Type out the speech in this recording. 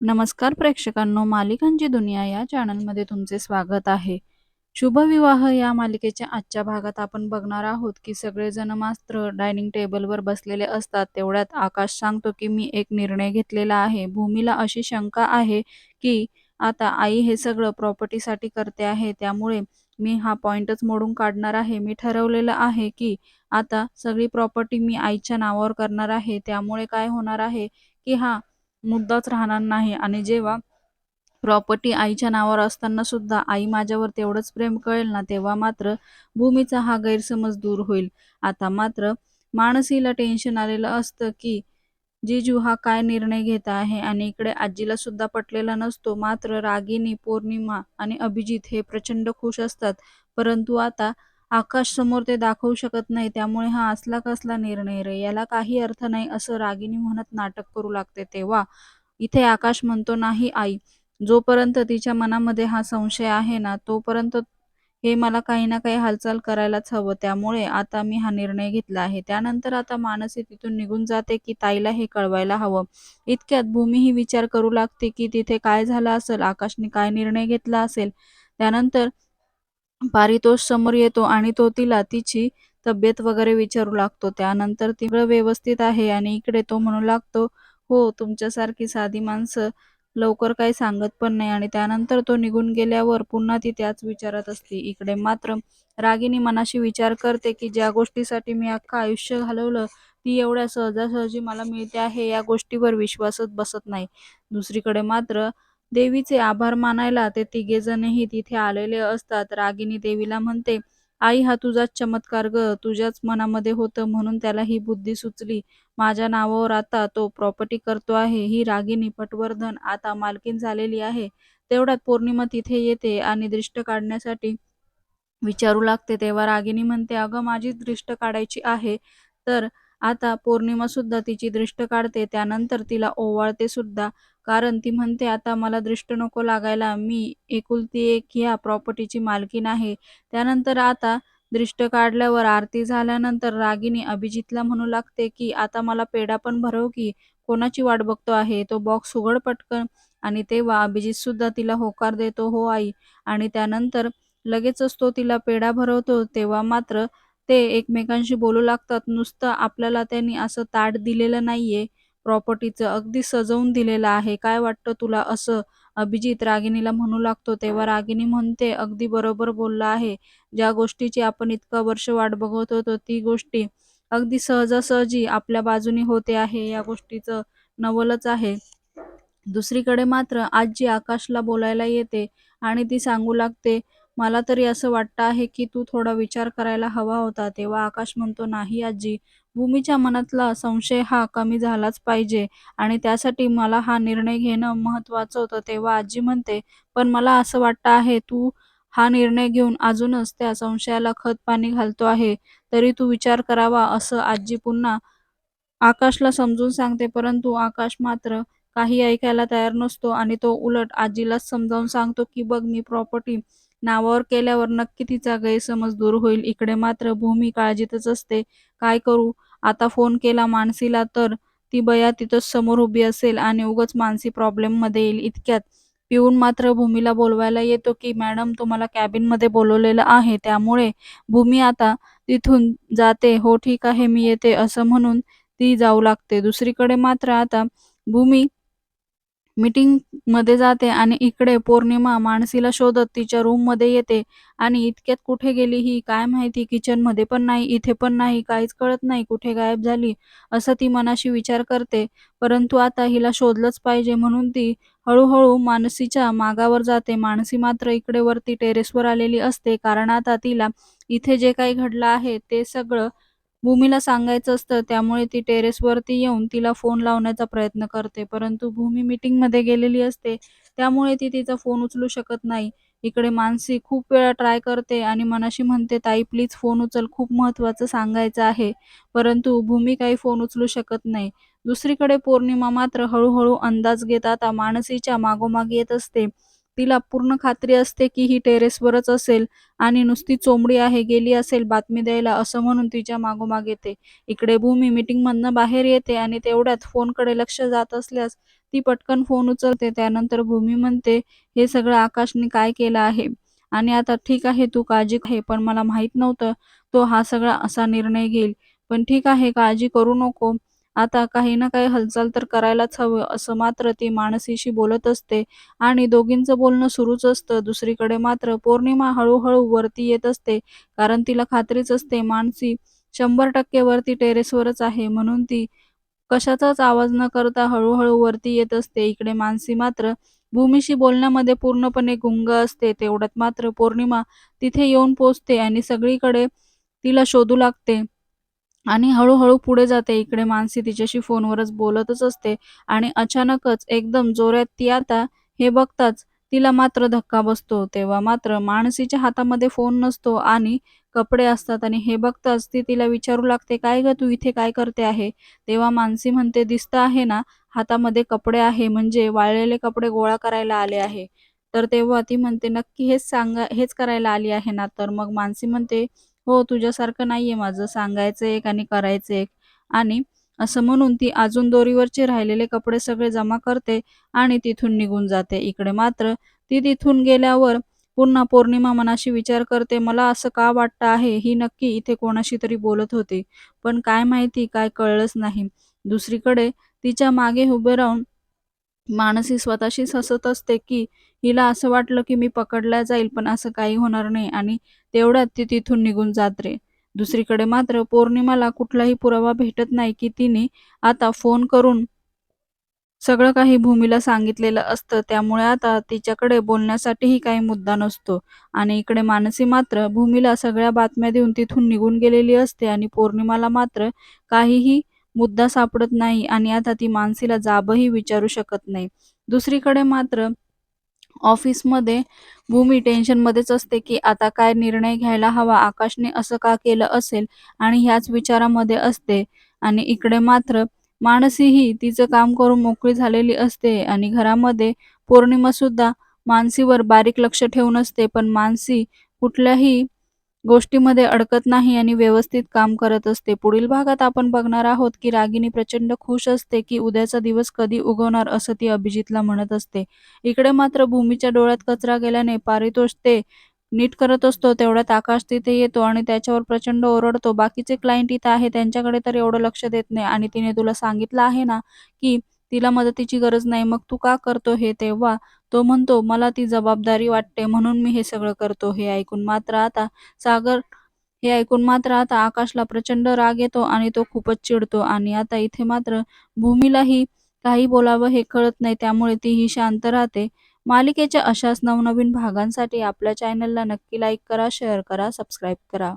नमस्कार प्रेक्षकांनो मालिकांची दुनिया या चॅनलमध्ये तुमचे स्वागत आहे. शुभविवाह या मालिकेच्या आजच्या भागात आपण बघणार आहोत की सगळेजण मात्र डायनिंग टेबलवर बसलेले असतात. तेवढ्यात आकाश सांगतो की मी एक निर्णय घेतलेला आहे. भूमीला अशी शंका आहे की आता आई हे सगळं प्रॉपर्टीसाठी करते आहे. त्यामुळे मी हा पॉइंटच मोडून काढणार आहे. मी ठरवलेलं आहे की आता सगळी प्रॉपर्टी मी आईच्या नावावर करणार आहे. त्यामुळे काय होणार आहे की हा मुद्दाच राहणार नाही. आणि जेव्हा प्रॉपर्टी आईच्या नावावर असताना सुद्धा आई माझ्यावर तेवढंच प्रेम कळेल ना तेव्हा मात्र भूमीचा हा गैरसमज दूर होईल. आता मात्र मानसीला टेन्शन आलेलं असतं की जीजू हा काय निर्णय घेत आहे आणि इकडे आजीला सुद्धा पटलेला नसतो. मात्र रागिनी पौर्णिमा आणि अभिजित हे प्रचंड खुश असतात. परंतु आता आकाश समोर ते दाखवू शकत नाही त्यामुळे हा असला कसला निर्णय रे? याला काही अर्थ नाही असं रागिनी म्हणत नाटक करू लागते तेव्हा. इथे आकाश म्हणतो नाही आई. जोपर्यंत तिच्या मनामध्ये हा संशय आहे ना तोपर्यंत हे मला काही ना काही हालचाल करायलाच हवं. त्यामुळे आता मी हा निर्णय घेतला आहे. त्यानंतर आता मानसी तिथून निघून जाते की ताईला हे कळवायला हवं. इतक्यात भूमी ही विचार करू लागते की तिथे काय झालं असेल? आकाशने काय निर्णय घेतला असेल? त्यानंतर पारितोष समोर येतो आणि तो तिला तिची तब्येत वगैरे विचारू लागतो. त्यानंतर ती व्यवस्थित आहे आणि इकडे तो म्हणू लागतो हो तुमच्यासारखी साधी माणसं लवकर काही सांगत पण नाही. आणि त्यानंतर तो निघून गेल्यावर पुन्हा ती त्याच विचारात असते. इकडे मात्र रागिनी मनाशी विचार करते की ज्या गोष्टीसाठी मी अख्खं आयुष्य घालवलं ती एवढ्या सहजासहजी मला मिळते आहे या गोष्टीवर विश्वासच बसत नाही. दुसरीकडे मात्र देवीचे आभार मानायला ते तिघेजणही तिथे आलेले असतात. रागिनी देवीला म्हणते आई हा तुझाच चमत्कार ग. तुझ्याच मनामध्ये होतं म्हणून त्याला ही बुद्धी सुचली. माझ्या नावावर आता तो प्रॉपर्टी करतो आहे. ही रागिनी पटवर्धन आता मालकीन झालेली आहे. तेवढ्यात पौर्णिमा तिथे येते आणि दृष्ट काढण्यासाठी विचारू लागते. तेव्हा रागिनी म्हणते अगं माझी दृष्ट काढायची आहे. तर आता पौर्णिमा सुद्धा तिची दृष्ट काढते. त्यानंतर तिला ओवाळते सुद्धा. कारण ती म्हणते आता मला दृष्ट नको लागायला. मी एकुलती एक ह्या प्रॉपर्टीची मालकीन आहे. त्यानंतर आता दृष्ट काढल्यावर आरती झाल्यानंतर रागिनी अभिजितला म्हणू लागते की आता मला पेढा पण भरव की कोणाची वाट बघतो आहे? तो बॉक्स उघड पटकन. आणि तेव्हा अभिजित सुद्धा तिला होकार देतो हो आई. आणि त्यानंतर लगेचच तो तिला पेढा भरवतो. तेव्हा मात्र ते एकमेकांशी बोलू लागतात. नुसतं आपल्याला त्यांनी असं ताट दिलेलं नाहीये. प्रॉपर्टीचं अगदी सजवून दिलेलं आहे. काय वाटतं तुला असं? अभिजित रागिणीला म्हणू लागतो तेव्हा रागिनी म्हणते अगदी बरोबर बोलला आहे. ज्या गोष्टीची आपण इतका वर्ष वाट बघत होतो ती गोष्टी अगदी सहजासहजी आपल्या बाजूनी होते आहे. या गोष्टीचं नवलच आहे. दुसरीकडे मात्र आजी आकाशला बोलायला येते आणि ती सांगू लागते मला तरी असं वाटतं आहे की तू थोडा विचार करायला हवा होता. तेव्हा आकाश म्हणतो नाही आजी भूमीच्या मनातला संशय हा कमी झालाच पाहिजे आणि त्यासाठी मला हा निर्णय घेणं महत्वाचं होतं. तेव्हा आजी म्हणते पण मला असं वाटतं आहे तू हा निर्णय घेऊन अजूनच त्या संशयाला खत पाणी घालतो आहे. तरी तू विचार करावा असं आजी पुन्हा आकाशला समजून सांगते. परंतु आकाश मात्र काही ऐकायला तयार नसतो आणि तो उलट आजीलाच समजावून सांगतो की बघ मी प्रॉपर्टी नावावर केल्यावर नक्की तिचा गैरसमज दूर होईल. इकडे मात्र भूमी काळजीतच असते. काय करू? आता फोन केला मानसीला तर ती बया तिथंच समोर उभी असेल आणि उगच मानसी प्रॉब्लेममध्ये येईल इतक्यात. पिऊन मात्र भूमीला बोलवायला येतो की मॅडम तुम्हाला कॅबिनमध्ये बोलवलेलं आहे त्यामुळे भूमी आता तिथून जाते. हो ठीक आहे मी येते असं म्हणून ती जाऊ लागते. दुसरीकडे मात्र आता भूमी मीटिंगमध्ये जाते आणि इकडे पौर्णिमा मानसीला शोधत तिच्या रूममध्ये येते. आणि इतक्यात कुठे गेली ही काय माहिती? किचनमध्ये पण नाही इथे पण नाही काहीच कळत नाही कुठे गायब झाली असं ती मनाशी विचार करते. परंतु आता हिला शोधलंच पाहिजे म्हणून ती हळूहळू मानसीच्या मागावर जाते. मानसी मात्र इकडे वरती टेरेसवर आलेली असते. कारण आता तिला इथे जे काही घडलं आहे ते सगळं भूमीला सांगायचं असतं त्यामुळे ती टेरेसवरती येऊन तिला फोन लावण्याचा प्रयत्न करते. परंतु भूमी मीटिंगमध्ये गेलेली असते त्यामुळे ती तिचा फोन उचलू शकत नाही. इकडे मानसी खूप वेळा ट्राय करते आणि मनाशी म्हणते ताई प्लीज फोन उचल खूप महत्वाचं सांगायचं आहे. परंतु भूमी काही फोन उचलू शकत नाही. दुसरीकडे पौर्णिमा मात्र हळूहळू अंदाज घेत आता मानसीच्या मागोमाग येत असते. तिला पूर्ण खात्री असते की ही टेरेसवरच असेल आणि नुसती चोंबडी आहे गेली असेल बातमी द्यायला असं म्हणून तिच्या मागोमाग येते इकडे भूमी मीटिंग मधनं बाहेर येते आणि तेवढ्यात फोनकडे लक्ष जात असल्यास ती पटकन फोन उचलते. त्यानंतर भूमी म्हणते, "हे सगळं आकाशने काय केलं आहे? आणि आता ठीक आहे तू काळजी आहे, पण मला माहीत नव्हतं तो हा सगळा असा निर्णय घेईल. पण ठीक आहे, काळजी करू नको. आता काही ना काही हालचाल तर करायलाच हवं." असं मात्र ती मानसीशी बोलत असते आणि दोघींचं बोलणं सुरूच असतं. दुसरीकडे मात्र पौर्णिमा हळूहळू वरती येत असते, कारण तिला खात्रीच असते मानसी शंभर टक्के वरती टेरेसवरच आहे. म्हणून ती कशाचाच आवाज न करता हळूहळू वरती येत असते. इकडे मानसी मात्र भूमीशी बोलण्यामध्ये पूर्णपणे गुंग असते. तेवढ्यात मात्र पौर्णिमा तिथे येऊन पोचते आणि सगळीकडे तिला शोधू लागते आणि हळूहळू पुढे जाते. इकडे मानसी तिच्याशी फोनवरच बोलतच असते आणि अचानकच एकदम जोरात ती आता हे बघताच तिला मात्र धक्का बसतो. तेव्हा मात्र मानसीच्या हातामध्ये फोन नसतो आणि कपडे असतात आणि हे बघताच ती तिला विचारू लागते, "काय ग तू इथे काय करते आहे?" तेव्हा मानसी म्हणते, "दिसतं आहे ना, हातामध्ये कपडे आहे, म्हणजे वाळलेले कपडे गोळा करायला आले आहे." तर तेव्हा ती म्हणते, "नक्की हेच सांगा हेच करायला आली आहे ना?" तर मग मानसी म्हणते, "हो, तुझ्यासारखं नाहीये माझं. सांगायचं एक आणि करायचं एक." आणि असं म्हणून ती अजून दोरीवरचे राहिलेले कपडे सगळे जमा करते आणि तिथून निघून जाते. इकडे मात्र ती तिथून गेल्यावर पुन्हा पौर्णिमा मनाशी विचार करते, "मला असं का वाटतं आहे, ही नक्की इथे कोणाशी तरी बोलत होती. पण काय माहिती काय कळलंच नाही." दुसरीकडे तिच्यामागे उभे राहून मानसी स्वतःशीच हसत असते, की हिला असं वाटलं, की मी पकडला जाईल, पण असं काही होणार नाही आणि तेवढ्यात ती तिथून निघून जात रे दुसरीकडे मात्र पौर्णिमाला कुठलाही पुरावा भेटत नाही, की तिने आता फोन करून सगळं काही भूमीला सांगितलेलं असतं. त्यामुळे आता तिच्याकडे बोलण्यासाठीही काही मुद्दा नसतो आणि इकडे मानसी मात्र भूमीला सगळ्या बातम्या देऊन तिथून निघून गेलेली असते आणि पौर्णिमाला मात्र काहीही मुद्दा सापडत नाही आणि आता ती मानसीला जाबही विचारू शकत नाही. दुसरीकडे मात्र ऑफिसमध्ये भूमी टेन्शनमध्येच असते, की आता काय निर्णय घ्यायला हवा, आकाशने असं का केलं असेल? आणि ह्याच विचारामध्ये असते. आणि इकडे मात्र मानसीही तिचं काम करून मोकळी झालेली असते. आणि घरामध्ये पौर्णिमासुद्धा मानसीवर बारीक लक्ष ठेवून असते. पण मानसी कुठल्याही गोष्टीमध्ये अडकत नाही आणि व्यवस्थित काम करत असते. पुढील भागात आपण बघणार आहोत, की रागिनी प्रचंड खुश असते, की उद्याचा दिवस कधी उगवणार असं ती अभिजितला म्हणत असते. इकडे मात्र भूमीच्या डोळ्यात कचरा गेल्याने पारितोष ते नीट करत असतो. तेवढ्यात आकाश तिथे येतो आणि त्याच्यावर प्रचंड ओरडतो, "बाकीचे क्लायंट इथं आहे, त्यांच्याकडे तर एवढं लक्ष देत नाही आणि तिने तुला सांगितलं आहे ना, की तिला मदतीची गरज नाही, मग तू का करतो हे?" तेव्हा तो म्हणतो, "मला ती जबाबदारी वाटते म्हणून मी हे सगळं करतो." हे ऐकून मात्र आता सागर हे ऐकून मात्र आता आकाशला प्रचंड राग येतो आणि तो खूपच चिडतो आणि आता इथे मात्र भूमीलाही काही बोलावं हे कळत नाही. त्यामुळे तीही शांत राहते. मालिकेच्या अशाच नवनवीन भागांसाठी आपल्या चॅनलला नक्की लाईक करा, शेअर करा, सबस्क्राईब करा.